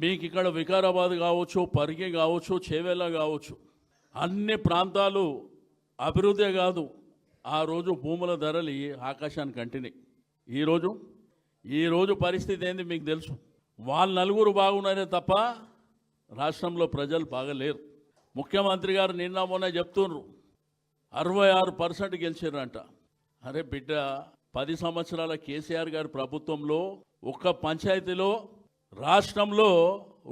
మీకు ఇక్కడ వికారాబాద్ కావచ్చు పరిగి కావచ్చు చేవేళ కావచ్చు. అన్ని ప్రాంతాలు అభివృద్ధి కాదు. ఆ రోజు భూముల ధరలు ఈ ఆకాశానికి అంటినాయి ఈరోజు ఈరోజు పరిస్థితి ఏంది మీకు తెలుసు? వాళ్ళ నలుగురు బాగున్నారే తప్ప రాష్ట్రంలో ప్రజలు బాగలేరు. ముఖ్యమంత్రి గారు నిన్న మొన్న చెప్తున్నారు అరవై ఆరు పర్సెంట్ గెలిచారంట అరే బిడ్డ పది సంవత్సరాల కేసీఆర్ గారి ప్రభుత్వంలో ఒక్క పంచాయతీలో రాష్ట్రంలో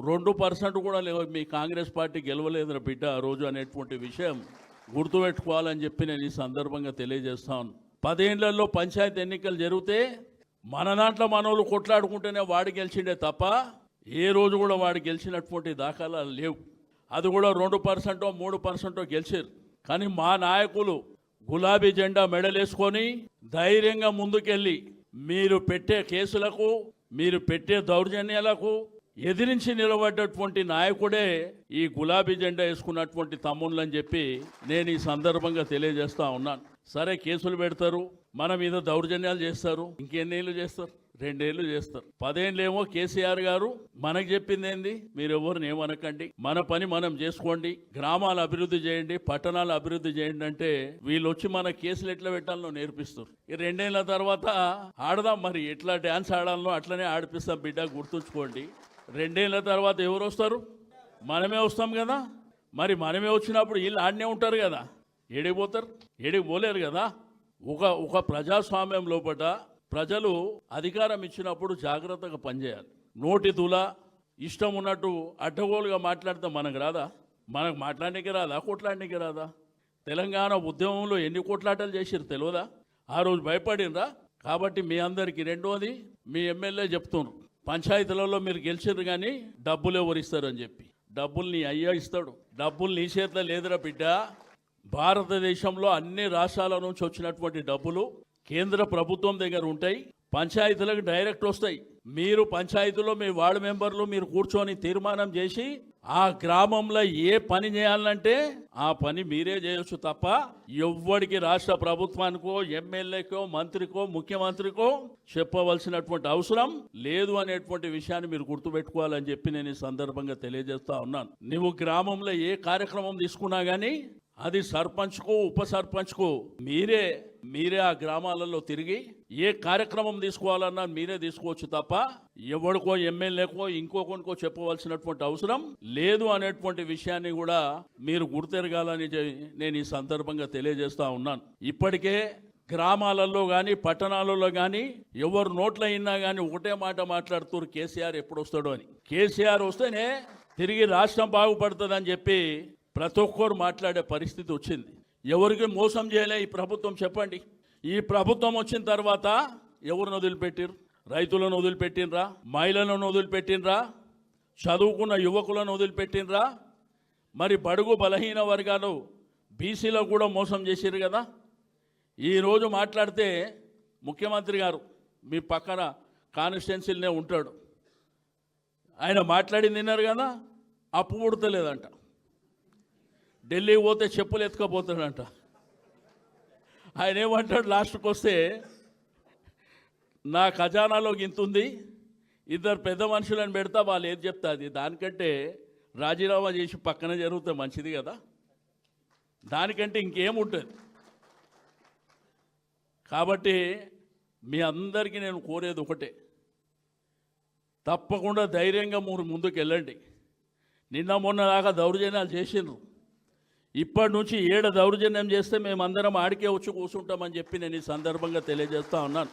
రెండు పర్సెంట్ కూడా లేవు. మీ కాంగ్రెస్ పార్టీ గెలవలేదురా బిడ్డ ఆ రోజు అనేటువంటి విషయం గుర్తుపెట్టుకోవాలని చెప్పి నేను ఈ సందర్భంగా తెలియజేస్తాను. పదేళ్ళలో పంచాయతీ ఎన్నికలు జరిగితే మన దాంట్లో మనోళ్ళు కొట్లాడుకుంటేనే వాడు గెలిచిండే తప్ప ఏ రోజు కూడా వాడు గెలిచినటువంటి దాఖలాలు లేవు. అది కూడా రెండు పర్సెంటో మూడు పర్సెంటో గెలిచారు. కానీ మా నాయకులు గులాబీ జెండా మెడలేసుకొని ధైర్యంగా ముందుకెళ్ళి మీరు పెట్టే కేసులకు మీరు పెట్టే దౌర్జన్యాలకు ఎదిరించి నిలబడ్డటువంటి నాయకుడే ఈ గులాబీ జెండా వేసుకున్నటువంటి తమ్ముళ్ళని చెప్పి నేను ఈ సందర్భంగా తెలియజేస్తా ఉన్నాను. సరే కేసులు పెడతారు మన మీద దౌర్జన్యాలు చేస్తారు ఇంకెన్నేళ్ళు చేస్తారు? రెండేళ్ళు చేస్తారు. పదేళ్ళేమో కేసీఆర్ గారు మనకు చెప్పింది ఏంది మీరు ఎవరిని ఏమనకండి? మన పని మనం చేసుకోండి. గ్రామాలు అభివృద్ధి చేయండి. పట్టణాలు అభివృద్ధి చేయండి అంటే వీళ్ళు వచ్చి మన కేసులు ఎట్లా పెట్టాలనో నేర్పిస్తారు. ఈ రెండేళ్ళ తర్వాత ఆడదాం మరి. ఎట్లా డ్యాన్స్ ఆడాలనో అట్లనే ఆడిపిస్తాం బిడ్డ గుర్తుంచుకోండి. రెండేళ్ళ తర్వాత ఎవరు వస్తారు మనమే వస్తాం కదా. మరి మనమే వచ్చినప్పుడు వీళ్ళు ఆడనే ఉంటారు కదా. ఏడికి పోతారు? ఏడికి పోలేరు కదా. ఒక ఒక ప్రజాస్వామ్యం లోపల ప్రజలు అధికారం ఇచ్చినప్పుడు జాగ్రత్తగా పనిచేయాలి. నోటి తుల ఇష్టం ఉన్నట్టు అడ్డగోలుగా మాట్లాడితే మనకు రాదా? మనకు మాట్లాడడానికి రాదా? కొట్లాడడానికి రాదా? తెలంగాణ ఉద్యమంలో ఎన్ని కొట్లాటలు చేసిరు తెలియదా ఆ రోజు భయపడినరా కాబట్టి మీ అందరికీ రెండోది మీ ఎమ్మెల్యే చెప్తున్నారు. పంచాయతీలలో మీరు గెలిచిర్రు కానీ డబ్బులు ఎవరు ఇస్తారని చెప్పి. డబ్బులు నీ అయ్యా ఇస్తాడు. డబ్బులు నీ చేతిలో లేదురా బిడ్డ. భారతదేశంలో అన్ని రాష్ట్రాల నుంచి వచ్చినటువంటి డబ్బులు కేంద్ర ప్రభుత్వం దగ్గర ఉంటాయి పంచాయతీలకు డైరెక్ట్ వస్తాయి. మీరు పంచాయతీలో మీ వార్డు మెంబర్లు మీరు కూర్చొని తీర్మానం చేసి ఆ గ్రామంలో ఏ పని చేయాలంటే ఆ పని మీరే చేయొచ్చు తప్ప ఎవ్వడికి రాష్ట్ర ప్రభుత్వానికో ఎమ్మెల్యేకో మంత్రికో ముఖ్యమంత్రికో చెప్పవలసినటువంటి అవసరం లేదు అనేటువంటి విషయాన్ని మీరు గుర్తుపెట్టుకోవాలని చెప్పి నేను ఈ సందర్భంగా తెలియజేస్తా ఉన్నాను. నువ్వు గ్రామంలో ఏ కార్యక్రమం తీసుకున్నా కానీ అది సర్పంచ్కు ఉప సర్పంచ్కు మీరే మీరే ఆ గ్రామాలలో తిరిగి ఏ కార్యక్రమం తీసుకోవాలన్నా మీరే తీసుకోవచ్చు తప్ప ఎవడికో ఎమ్మెల్యేకో కొనుకో చెప్పవలసినటువంటి అవసరం లేదు అనేటువంటి విషయాన్ని కూడా మీరు గుర్తెరగాలని నేను ఈ సందర్భంగా తెలియజేస్తా ఉన్నాను. ఇప్పటికే గ్రామాలలో కానీ పట్టణాలలో కానీ ఎవరు నోట్లయినా కానీ ఒకటే మాట మాట్లాడుతున్నారు కేసీఆర్ ఎప్పుడు వస్తాడో అని. కేసీఆర్ వస్తేనే తిరిగి రాష్ట్రం బాగుపడుతుందని చెప్పి ప్రతి ఒక్కరు మాట్లాడే పరిస్థితి వచ్చింది. ఎవరికి మోసం చేయలే ఈ ప్రభుత్వం చెప్పండి. ఈ ప్రభుత్వం వచ్చిన తర్వాత ఎవరిని వదిలిపెట్టిరు రైతులను వదిలిపెట్టినరా మహిళలను వదిలిపెట్టినరా చదువుకున్న యువకులను వదిలిపెట్టినరా మరి బడుగు బలహీన వర్గాలు బీసీలో కూడా మోసం చేసిరు కదా? ఈరోజు మాట్లాడితే ముఖ్యమంత్రి గారు మీ పక్కన కాన్స్టిట్యున్సీలనే ఉంటాడు. ఆయన మాట్లాడింది విన్నారు కదా? అప్పు పుడతలేదంట. ఢిల్లీకి పోతే చెప్పులు ఎత్తుకపోతాడంట. ఆయన ఏమంటాడు లాస్ట్కి వస్తే నా ఖజానాలో గింతుంది ఇద్దరు పెద్ద మనుషులను పెడతా వాళ్ళు ఏది చెప్తా అది? దానికంటే రాజీనామా చేసి పక్కన జరిగితే మంచిది కదా. దానికంటే ఇంకేముంటుంది? కాబట్టి మీ అందరికీ నేను కోరేది ఒకటే. తప్పకుండా ధైర్యంగా మీరు ముందుకు వెళ్ళండి నిన్న మొన్న దాకా దౌర్జన్యాలు చేసిండ్రు. ఇప్పటి నుంచి ఏడ దౌర్జన్యం చేస్తే మేమందరం ఆడికే వచ్చి కూర్చుంటామని చెప్పి నేను ఈ సందర్భంగా తెలియజేస్తా ఉన్నాను.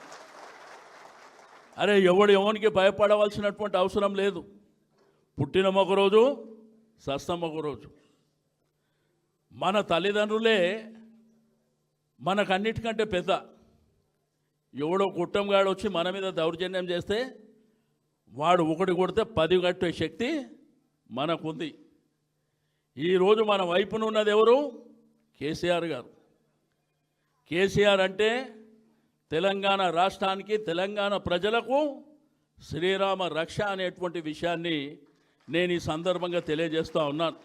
అరే ఎవడు ఎవరికి భయపడవలసినటువంటి అవసరం లేదు. పుట్టిన ఒక రోజు సస్తం ఒక రోజు మన తల్లిదండ్రులే మనకన్నిటికంటే పెద్ద. ఎవడో కుట్టంగాడు వచ్చి మన మీద దౌర్జన్యం చేస్తే వాడు ఒకటి కొడితే పది కట్టే శక్తి మనకుంది. ఈరోజు మన వైపున ఉన్నది ఎవరు? కేసీఆర్ గారు. కేసీఆర్ అంటే తెలంగాణ రాష్ట్రానికి తెలంగాణ ప్రజలకు శ్రీరామ రక్ష అనేటువంటి విషయాన్ని నేను ఈ సందర్భంగా తెలియజేస్తూ ఉన్నాను.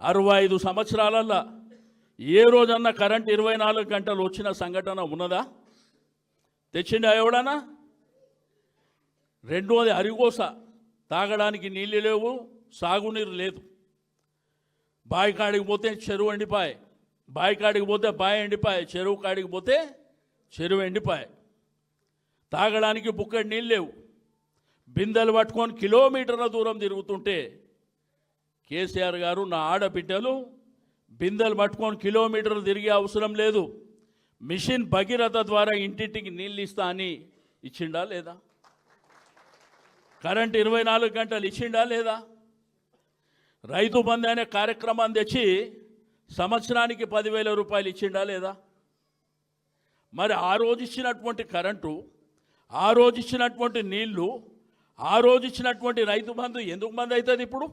అరవై ఐదు సంవత్సరాలల్లో ఏ రోజన్నా కరెంట్ ఇరవై నాలుగు గంటలు వచ్చిన సంఘటన ఉన్నదా? తెచ్చిండా ఎవడనా రెండోది అరిగోస. తాగడానికి నీళ్ళు లేవు సాగునీరు లేదు. బావి కాడికి పోతే చెరువు ఎండిపాయి. బావి కాడికి పోతే బావి ఎండిపాయి. చెరువు కాడికి పోతే చెరువు ఎండిపాయి. తాగడానికి బుక్కడి నీళ్ళు లేవు. బిందెలు పట్టుకొని కిలోమీటర్ల దూరం తిరుగుతుంటే కేసీఆర్ గారు నా ఆడబిడ్డలు బిందెలు పట్టుకొని కిలోమీటర్లు తిరిగే అవసరం లేదు. మిషన్ భగీరథ ద్వారా ఇంటింటికి నీళ్ళు ఇస్తా అని ఇచ్చిండా లేదా? కరెంట్ ఇరవై నాలుగు గంటలు ఇచ్చిండా లేదా? రైతు బంధు అనే కార్యక్రమాన్ని తెచ్చి సంవత్సరానికి పదివేల రూపాయలు ఇచ్చిండా లేదా? మరి ఆ రోజు ఇచ్చినటువంటి కరెంటు ఆ రోజు ఇచ్చినటువంటి నీళ్ళు ఆ రోజు ఇచ్చినటువంటి రైతు బంధు ఎందుకు బంద్ అవుతుంది ఇప్పుడు?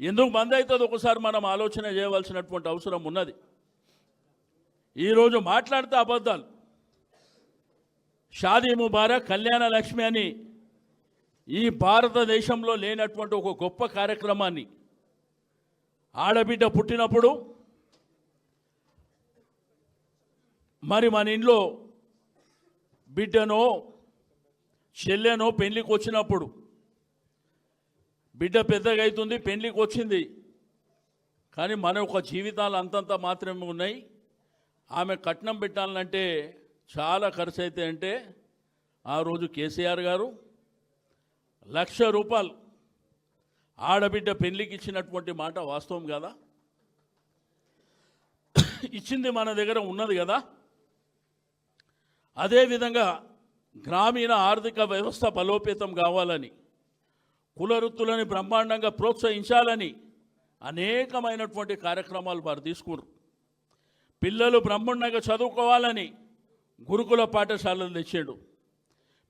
ఎందుకు బంద్ అవుతుంది? ఒకసారి మనం ఆలోచన చేయవలసినటువంటి అవసరం ఉన్నది. ఈరోజు మాట్లాడితే అబద్ధాలు. షాదీ ముబారక్ కళ్యాణ లక్ష్మి అని ఈ భారతదేశంలో లేనటువంటి ఒక గొప్ప కార్యక్రమాన్ని ఆడబిడ్డ పుట్టినప్పుడు మరి మన ఇంట్లో బిడ్డనో చెల్లెనో పెళ్ళికి వచ్చినప్పుడు బిడ్డ పెద్దగా అవుతుంది పెళ్ళికి వచ్చింది కానీ మన యొక్క జీవితాలు అంతంత మాత్రమే ఉన్నాయి. ఆమె కట్నం పెట్టాలంటే చాలా ఖర్చు అయితే అంటే ఆ రోజు కేసీఆర్ గారు లక్ష రూపాయలు. ఆడబిడ్డ పెళ్ళికి ఇచ్చినటువంటి మాట వాస్తవం కదా? ఇచ్చింది మన దగ్గర ఉన్నది కదా? అదేవిధంగా గ్రామీణ ఆర్థిక వ్యవస్థ బలోపేతం కావాలని కులవృత్తులని బ్రహ్మాండంగా ప్రోత్సహించాలని అనేకమైనటువంటి కార్యక్రమాలు వారు తీసుకున్నారు. పిల్లలు బ్రహ్మాండంగా చదువుకోవాలని గురుకుల పాఠశాలలు తెచ్చాడు.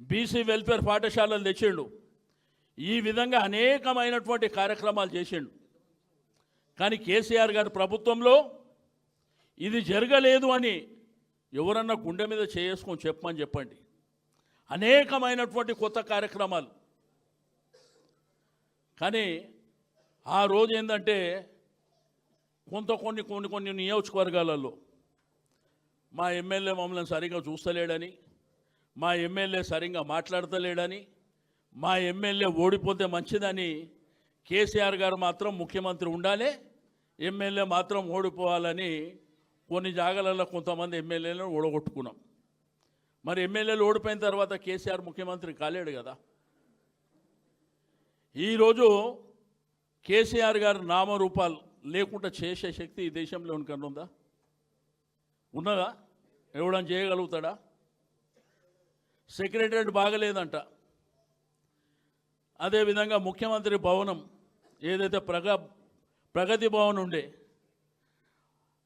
బీసీ వెల్ఫేర్ పాఠశాలలు తెచ్చాడు. ఈ విధంగా అనేకమైనటువంటి కార్యక్రమాలు చేసిండు. కానీ కేసీఆర్ గారి ప్రభుత్వంలో ఇది జరగలేదు అని ఎవరన్నా గుండె మీద చేసుకొని చెప్పమని చెప్పండి. అనేకమైనటువంటి కొత్త కార్యక్రమాలు. కానీ ఆ రోజు ఏంటంటే కొంత కొన్ని కొన్ని కొన్ని నియోజకవర్గాలలో మా ఎమ్మెల్యే మమ్మల్ని సరిగ్గా చూస్తలేడని మా ఎమ్మెల్యే సరిగ్గా మాట్లాడతలేడని మా ఎమ్మెల్యే ఓడిపోతే మంచిదని కేసీఆర్ గారు మాత్రం ముఖ్యమంత్రి ఉండాలి ఎమ్మెల్యే మాత్రం ఓడిపోవాలని కొన్ని జాగాలలో కొంతమంది ఎమ్మెల్యేలను ఓడగొట్టుకున్నాం. మరి ఎమ్మెల్యేలు ఓడిపోయిన తర్వాత కేసీఆర్ ముఖ్యమంత్రి కాలేడు కదా. ఈరోజు కేసీఆర్ గారు నామరూపాలు లేకుండా చేసే శక్తి ఈ దేశంలో ఉనికన్నా ఉందా? ఉన్నదా? ఎవడని చేయగలుగుతాడా? సెక్రటరేట్ బాగలేదంట. అదేవిధంగా ముఖ్యమంత్రి భవనం ఏదైతే ప్రగ ప్రగతి భవన్ ఉండే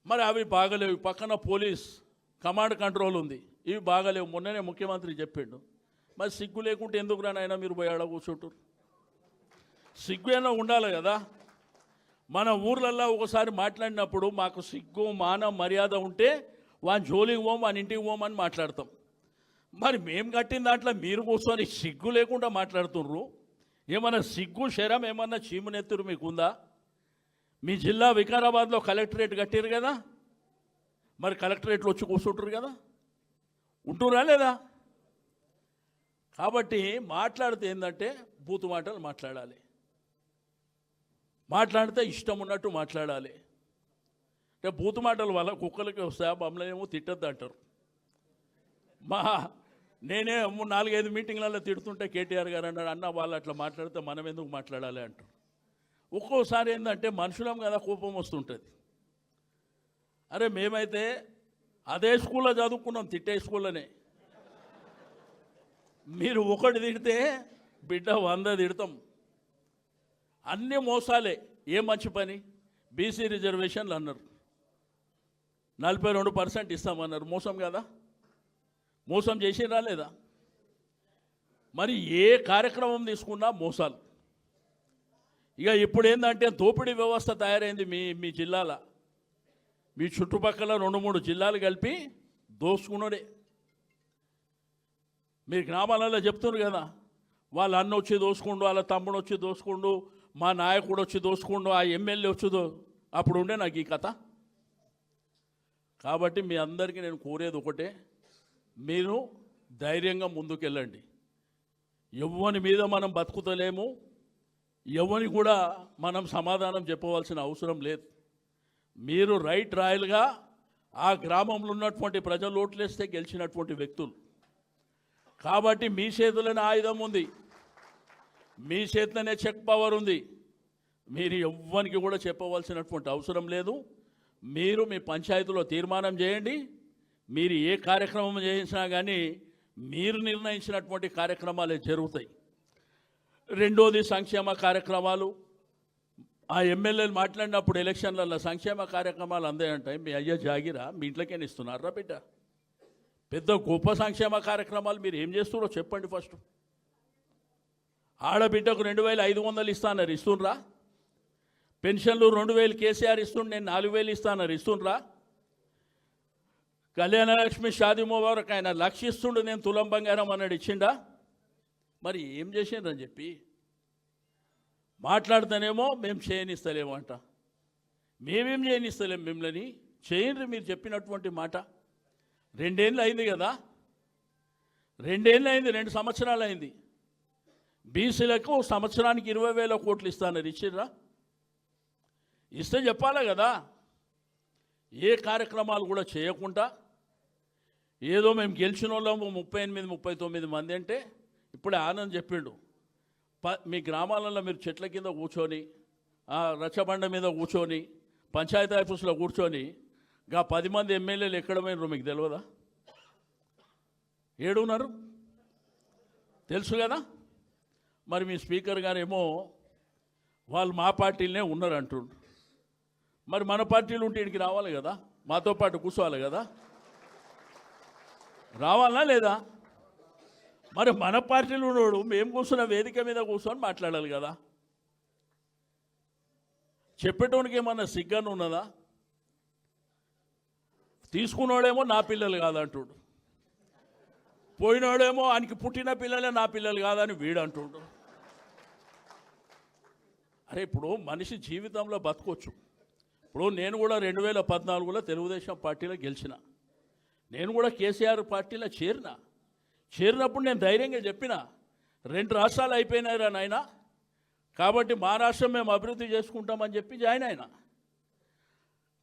మరి అవి బాగలేవు. పక్కన పోలీస్ కమాండ్ కంట్రోల్ ఉంది. ఇవి బాగలేవు. మొన్ననే ముఖ్యమంత్రి చెప్పిండు. మరి సిగ్గు లేకుంటే ఎందుకు రానైనా మీరు పోయి ఆడ కూర్చుంటారు సిగ్గు అయినా ఉండాలి కదా. మన ఊర్లల్లో ఒకసారి మాట్లాడినప్పుడు మాకు సిగ్గు మానం మర్యాద ఉంటే వాని జోలికి పోం వాని ఇంటికి పోం అని మాట్లాడతాం. మరి మేము కట్టిన దాంట్లో మీరు కూర్చొని సిగ్గు లేకుండా మాట్లాడుతుర్రు? ఏమన్నా సిగ్గు శరం ఏమన్నా చీమునెత్తురు మీకుందా? మీ జిల్లా వికారాబాద్లో కలెక్టరేట్ కట్టారు కదా? మరి కలెక్టరేట్లో వచ్చి కూర్చుంటారు కదా? ఉంటురా లేదా? కాబట్టి మాట్లాడితే ఏంటంటే బూతు మాటలు మాట్లాడాలి. మాట్లాడితే ఇష్టం ఉన్నట్టు మాట్లాడాలి. అంటే బూతు మాటల వల్ల కుక్కలకి వస్తాయా మమ్మల్ని ఏమో తిట్టద్దు అంటారు మా నేనే మూడు నాలుగైదు మీటింగ్లలో తిడుతుంటే కేటీఆర్ గారు అన్నాడు అన్న వాళ్ళు అట్లా మాట్లాడితే మనం ఎందుకు మాట్లాడాలి? అంటారు ఒక్కోసారి ఏంటంటే మనుషులం కదా కోపం వస్తుంటుంది. అరే మేమైతే అదే స్కూల్లో చదువుకున్నాం తిట్టే స్కూల్లోనే. మీరు ఒకటి తిడితే బిడ్డ వంద తిడతాం. అన్ని మోసాలే. ఏ మంచి పని? బీసీ రిజర్వేషన్లు అన్నారు. నలభై రెండు పర్సెంట్ ఇస్తామన్నారు. మోసం కదా? మోసం చేసిరా లేదా? మరి ఏ కార్యక్రమం తీసుకున్నా మోసాలు. ఇక ఇప్పుడు ఏంటంటే దోపిడీ వ్యవస్థ తయారైంది మీ మీ జిల్లాల. మీ చుట్టుపక్కల రెండు మూడు జిల్లాలు కలిపి దోసుకున్నాడే. మీరు గ్రామాలలో చెప్తున్నారు కదా వాళ్ళ అన్న వచ్చి దోసుకుండు వాళ్ళ తమ్ముడు వచ్చి దోసుకుండు మా నాయకుడు వచ్చి దోసుకుండు ఆ ఎమ్మెల్యే వచ్చి దో అప్పుడు ఉండే నాకు ఈ కథ. కాబట్టి మీ అందరికీ నేను కోరేది ఒకటే మీరు ధైర్యంగా ముందుకెళ్ళండి. ఎవ్వని మీద మనం బతుకుతలేము. ఎవని కూడా మనం సమాధానం చెప్పవలసిన అవసరం లేదు. మీరు రైట్ రాయల్గా ఆ గ్రామంలో ఉన్నటువంటి ప్రజలు ఓట్లేస్తే గెలిచినటువంటి వ్యక్తులు. కాబట్టి మీ చేతిలోనే ఆయుధం ఉంది. మీ చేతిలోనే చెక్ పవర్ ఉంది. మీరు ఎవ్వరికి కూడా చెప్పవలసినటువంటి అవసరం లేదు. మీరు మీ పంచాయతీలో తీర్మానం చేయండి. మీరు ఏ కార్యక్రమం చేసినా కానీ మీరు నిర్ణయించినటువంటి కార్యక్రమాలే జరుగుతాయి. రెండోది సంక్షేమ కార్యక్రమాలు. ఆ ఎమ్మెల్యేలు మాట్లాడినప్పుడు ఎలక్షన్లలో సంక్షేమ కార్యక్రమాలు అందాయంటాయి మీ అయ్య జాగిరా మీ ఇంట్లోకే ఇస్తున్నారా బిడ్డ? పెద్ద గొప్ప సంక్షేమ కార్యక్రమాలు మీరు ఏం చేస్తున్నారో చెప్పండి ఫస్ట్. ఆడబిడ్డకు రెండు వేల ఐదు వందలు ఇస్తానన్నారు ఇస్తుండ్రా? పెన్షన్లు రెండు వేలు కేసీఆర్ ఇస్తుండే నేను నాలుగు వేలు ఇస్తానన్నారు ఇస్తుండ్రా? కళ్యాణలక్ష్మి షాది ముబారక్ ఆయన లక్షిస్తుండు నేను తులం బంగారం అన్నాడు ఇచ్చిండా? మరి ఏం చేసిండ్రని చెప్పి? మాట్లాడతానేమో మేము చేయనిస్తలేము అంట. మేమేం చేయనిస్తలేం మిమ్మల్ని? చేయండి మీరు చెప్పినటువంటి మాట. రెండేళ్ళు అయింది కదా. రెండేళ్ళు అయింది రెండు సంవత్సరాలు అయింది. బీసీలకు సంవత్సరానికి ఇరవై వేల కోట్లు ఇస్తానని ఇచ్చిర్రా? ఇస్తే చెప్పాలా కదా? ఏ కార్యక్రమాలు కూడా చేయకుండా ఏదో మేము గెలిచిన వాళ్ళము ముప్పై ఎనిమిది ముప్పై తొమ్మిది మంది అంటే ఇప్పుడే ఆనంద్ చెప్పిండు ప మీ గ్రామాలలో మీరు చెట్ల కింద కూర్చొని రచ్చబండ మీద కూర్చొని పంచాయతీ ఆఫీసులో కూర్చొని గా పది మంది ఎమ్మెల్యేలు ఎక్కడ మీకు తెలియదా ఏడున్నారు? తెలుసు కదా? మరి మీ స్పీకర్ గారేమో వాళ్ళు మా పార్టీలనే ఉన్నారు అంటుండ్రు మరి మన పార్టీలు ఉంటే ఇక్కడికి రావాలి కదా? మాతో పాటు కూర్చోవాలి కదా? రావాలా లేదా? మరి మన పార్టీలో ఉన్నోడు మేము కూర్చున్న వేదిక మీద కూర్చొని మాట్లాడాలి కదా. చెప్పేటోనికి ఏమన్నా సిగ్గను ఉన్నదా? తీసుకున్నోడేమో నా పిల్లలు కాదంటుడు. పోయినోడేమో ఆయనకి పుట్టిన పిల్లలే నా పిల్లలు కాదని వీడు అంటుండు అరే ఇప్పుడు మనిషి జీవితంలో బతకొచ్చు. ఇప్పుడు నేను కూడా రెండు వేల పద్నాలుగులో తెలుగుదేశం పార్టీలో గెలిచిన. నేను కూడా కేసీఆర్ పార్టీలో చేరిన. చేరినప్పుడు నేను ధైర్యంగా చెప్పిన రెండు రాష్ట్రాలు అయిపోయినాయిరా నాయన కాబట్టి మహారాష్ట్రం మేము అభివృద్ధి చేసుకుంటామని చెప్పి జాయిన్ అయినా.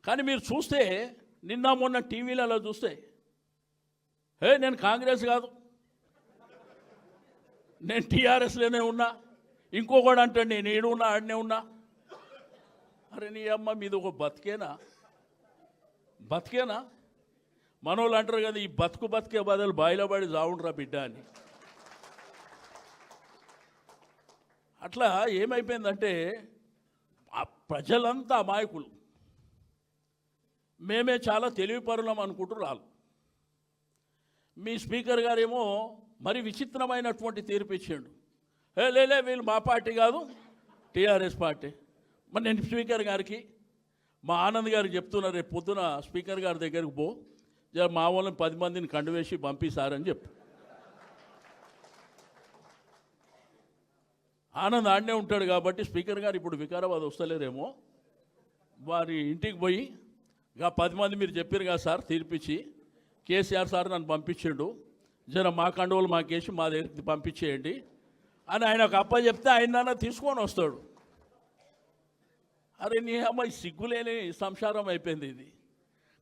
కానీ మీరు చూస్తే నిన్న మొన్న టీవీలలో చూస్తే హే నేను కాంగ్రెస్ కాదు. నేను టీఆర్ఎస్లోనే ఉన్నా. ఇంకొకడు అంటాడు నేను ఏడు ఉన్నా ఆడనే ఉన్నా. అరే నీ అమ్మ మీది ఒక బతికేనా? బతికేనా? మనోళ్ళు అంటారు కదా ఈ బతుకు బతికే బదులు బాయిలో పడి చావుండ్రా బిడ్డ అని. అట్లా ఏమైపోయిందంటే ఆ ప్రజలంతా అమాయకులు. మేమే చాలా తెలివిపరులం అనుకుంటున్నారు మీ స్పీకర్ గారేమో మరి విచిత్రమైనటువంటి తీర్పు ఇచ్చాడు. ఏ లేలే వీళ్ళు మా పార్టీ కాదు టీఆర్ఎస్ పార్టీ. మరి నేను స్పీకర్ గారికి మా ఆనంద్ గారికి చెప్తున్నా రేపు పొద్దున స్పీకర్ గారి దగ్గరికి పో మా వాళ్ళని పది మందిని కండువేసి పంపిస్తారని చెప్పు. ఆనంద్ ఆడనే ఉంటాడు కాబట్టి స్పీకర్ గారు ఇప్పుడు వికారాబాద్ వస్తలేరేమో. వారి ఇంటికి పోయి ఇక పది మంది మీరు చెప్పారు కదా సార్ తీర్పిచ్చి. కేసీఆర్ సార్ నన్ను పంపించాడు. జర మా కండువలు మాకేసి మా దగ్గరికి పంపించేయండి. అని ఆయన ఒక అప్ప చెప్తే ఆయన తీసుకొని వస్తాడు. అరే నీ అమ్మాయి సిగ్గులేని సంసారం అయిపోయింది ఇది.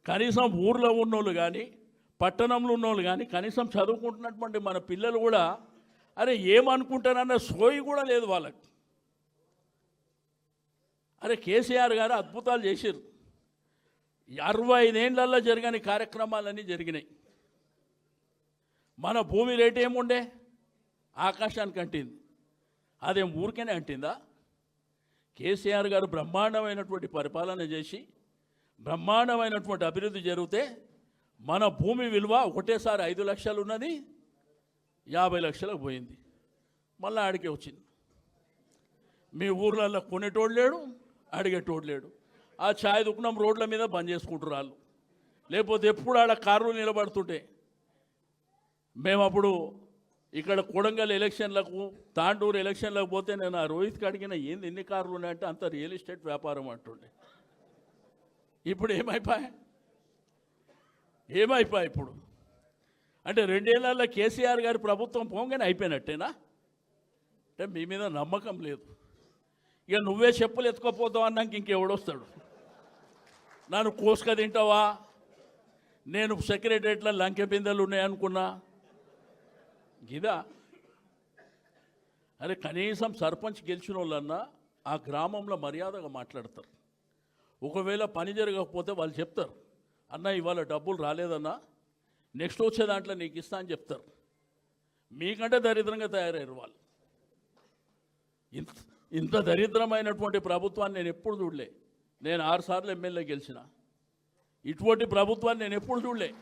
కనీసం ఊర్లో ఉన్నోళ్ళు కానీ పట్టణంలో ఉన్నోళ్ళు కానీ కనీసం చదువుకుంటున్నటువంటి మన పిల్లలు కూడా అరే ఏమనుకుంటారన్న సోయి కూడా లేదు వాళ్ళకి. అరే కేసీఆర్ గారు అద్భుతాలు చేశారు. అరవై ఐదేళ్ళలో జరగని కార్యక్రమాలన్నీ జరిగినాయి. మన భూమి రేటు ఏముండే? ఆకాశానికి అంటింది. అదేం ఊరికేనే అంటిందా? కేసీఆర్ గారు బ్రహ్మాండమైనటువంటి పరిపాలన చేసి బ్రహ్మాండమైనటువంటి అభివృద్ధి జరిగితే మన భూమి విలువ ఒకటేసారి ఐదు లక్షలు ఉన్నది యాభై లక్షలకు పోయింది. మళ్ళీ ఆడికే వచ్చింది. మీ ఊర్లలో కొనేటోడు లేడు అడిగేటోడు లేడు. ఆ ఛాయ్ దుకుణం రోడ్ల మీద బంద్ చేసుకుంటారు వాళ్ళు. లేకపోతే ఎప్పుడు ఆడ కార్లు నిలబడుతుంటే మేము అప్పుడు ఇక్కడ కొడంగల్ ఎలక్షన్లకు తాండూరు ఎలక్షన్లకు పోతే నేను ఆ రోహిత్కి అడిగిన ఏంది ఎన్ని కార్లు ఉన్నాయంటే అంత రియల్ ఎస్టేట్ వ్యాపారం అంటుండే. ఇప్పుడు ఏమైపోయా? ఏమైపోయా ఇప్పుడు? అంటే రెండేళ్ళలో కేసీఆర్ గారి ప్రభుత్వం పోగానే అయిపోయినట్టేనా? అంటే మీ మీద నమ్మకం లేదు. ఇక నువ్వే చెప్పులు ఎత్తుకోపోతావు అన్నాక ఇంకెవడొస్తాడు? నన్ను కోసుక తింటావా? నేను సెక్రటరియట్లో లంకె బిందెలు ఉన్నాయనుకున్నా? గిదా అరే కనీసం సర్పంచ్ గెలిచిన వాళ్ళన్నా ఆ గ్రామంలో మర్యాదగా మాట్లాడతారు. ఒకవేళ పని జరగకపోతే వాళ్ళు చెప్తారు అన్న ఇవాళ డబ్బులు రాలేదన్నా నెక్స్ట్ వచ్చే దాంట్లో నీకు ఇస్తా అని చెప్తారు. మీకంటే దరిద్రంగా తయారయ్యారు వాళ్ళు. ఇంత ఇంత దరిద్రమైనటువంటి ప్రభుత్వాన్ని నేను ఎప్పుడు చూడలే. నేను ఆరుసార్లు ఎమ్మెల్యే గెలిచిన. ఇటువంటి ప్రభుత్వాన్ని నేను ఎప్పుడు చూడలే.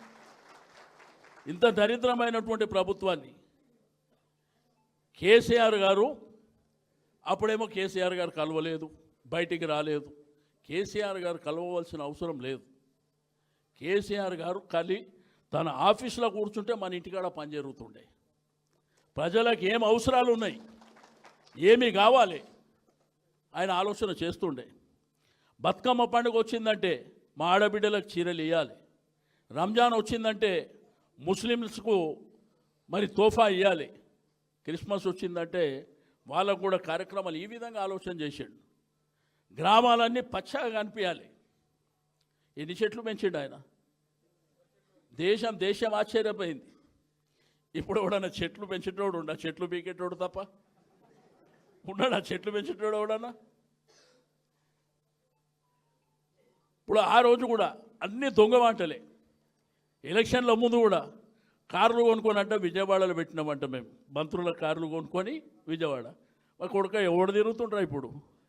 ఇంత దరిద్రమైనటువంటి ప్రభుత్వాన్ని. కేసీఆర్ గారు అప్పుడేమో కేసీఆర్ గారు కలవలేదు బయటికి రాలేదు. కేసీఆర్ గారు కలవవలసిన అవసరం లేదు. కేసీఆర్ గారు కలి తన ఆఫీసులో కూర్చుంటే మన ఇంటికాడ పని జరుగుతుండే. ప్రజలకు ఏం అవసరాలు ఉన్నాయి? ఏమి కావాలి? ఆయన ఆలోచన చేస్తుండే. బతుకమ్మ పండుగ వచ్చిందంటే మా ఆడబిడ్డలకు చీరలు ఇవ్వాలి రంజాన్ వచ్చిందంటే ముస్లిమ్స్కు మరి తోఫా ఇవ్వాలి క్రిస్మస్ వచ్చిందంటే వాళ్ళకు కూడా కార్యక్రమాలు ఈ విధంగా ఆలోచన చేసాడు. గ్రామాలన్నీ పచ్చగా కనిపించాలి ఎన్ని చెట్లు పెంచిండు ఆయన? దేశం దేశం ఆశ్చర్యపోయింది. ఇప్పుడు ఎవడన్నా చెట్లు పెంచేటోడు ఉండ? చెట్లు పీకేటోడు తప్ప? ఉన్నాడా చెట్లు పెంచేటోడు ఎవడన్నా? ఇప్పుడు ఆ రోజు కూడా అన్ని దొంగ మాటలే. ఎలక్షన్ల ముందు కూడా కార్లు కొనుక్కొని అంటే విజయవాడలో పెట్టినామంట మేము. మంత్రుల కార్లు కొనుక్కొని విజయవాడ. మా కొడుక ఎవడు తిరుగుతుంటారు ఇప్పుడు?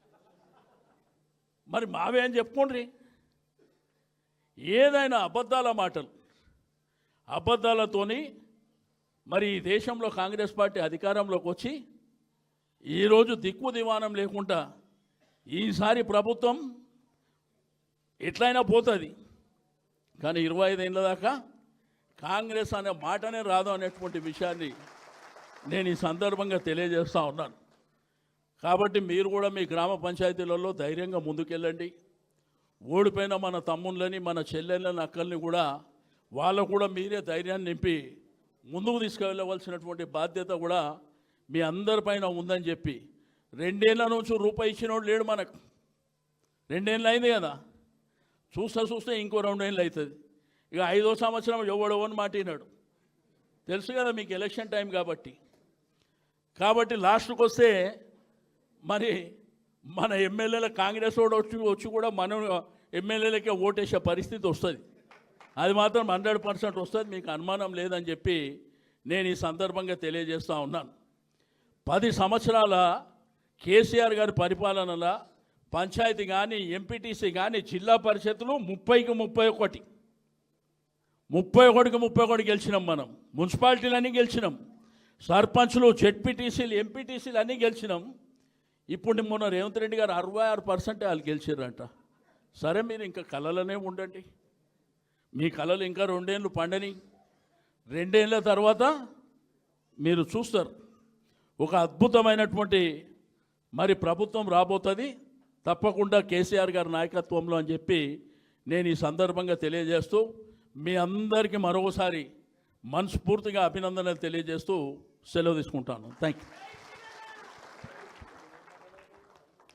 మరి మావే అని చెప్పుకోండి. ఏదైనా అబద్ధాల మాటలు అబద్ధాలతోని మరి ఈ దేశంలో కాంగ్రెస్ పార్టీ అధికారంలోకి వచ్చి ఈరోజు దిక్కు దివానం లేకుండా ఈసారి ప్రభుత్వం ఎట్లయినా పోతుంది. కానీ ఇరవై ఐదేళ్ళ దాకా కాంగ్రెస్ అనే మాటనే రాదు అనేటువంటి విషయాన్ని నేను ఈ సందర్భంగా తెలియజేస్తూ ఉన్నాను. కాబట్టి మీరు కూడా మీ గ్రామ పంచాయతీలలో ధైర్యంగా ముందుకెళ్ళండి. ఓడిపోయిన మన తమ్ముళ్ళని మన చెల్లెళ్ళని అక్కల్ని కూడా వాళ్ళు కూడా మీరే ధైర్యాన్ని నింపి ముందుకు తీసుకువెళ్ళవలసినటువంటి బాధ్యత కూడా మీ అందరిపైన ఉందని చెప్పి రెండేళ్ళ నుంచి రూపాయి ఇచ్చినోడు లేడు మనకు. రెండేళ్ళు అయింది కదా. చూస్తే చూస్తే ఇంకో రెండేళ్ళు అవుతుంది. ఇక ఐదో సంవత్సరం ఎవడవని మాటినాడు తెలుసు కదా మీకు ఎలక్షన్ టైం కాబట్టి. కాబట్టి లాస్ట్కి వస్తే మరి మన ఎమ్మెల్యేల కాంగ్రెస్ వాడు వచ్చి వచ్చి కూడా మనం ఎమ్మెల్యేలకే ఓటేసే పరిస్థితి వస్తుంది. అది మాత్రం హండ్రెడ్ పర్సెంట్ వస్తుంది. మీకు అనుమానం లేదని చెప్పి నేను ఈ సందర్భంగా తెలియజేస్తూ ఉన్నాను. పది సంవత్సరాల కేసీఆర్ గారి పరిపాలనలో పంచాయతీ కానీ ఎంపీటీసీ కానీ జిల్లా పరిషత్తులు ముప్పైకి ముప్పై ఒకటి. ముప్పై ఒకటికి ముప్పై ఒకటి గెలిచినాం మనం. మున్సిపాలిటీలన్నీ గెలిచినాం. సర్పంచ్లు జెడ్పీటీసీలు ఎంపీటీసీలు అన్నీ గెలిచినాం. ఇప్పుడు మొన్న రేవంత్ రెడ్డి గారు అరవై ఆరు పర్సెంట్ వాళ్ళు గెలిచారంట సరే మీరు ఇంకా కళలనే ఉండండి. మీ కళలు ఇంకా రెండేళ్ళు పండని. రెండేళ్ళ తర్వాత మీరు చూస్తారు. ఒక అద్భుతమైనటువంటి మరి ప్రభుత్వం రాబోతుంది. తప్పకుండా కేసీఆర్ గారి నాయకత్వంలో అని చెప్పి నేను ఈ సందర్భంగా తెలియజేస్తూ మీ అందరికీ మరొకసారి మనస్ఫూర్తిగా అభినందనలు తెలియజేస్తూ సెలవు తీసుకుంటాను. Thank you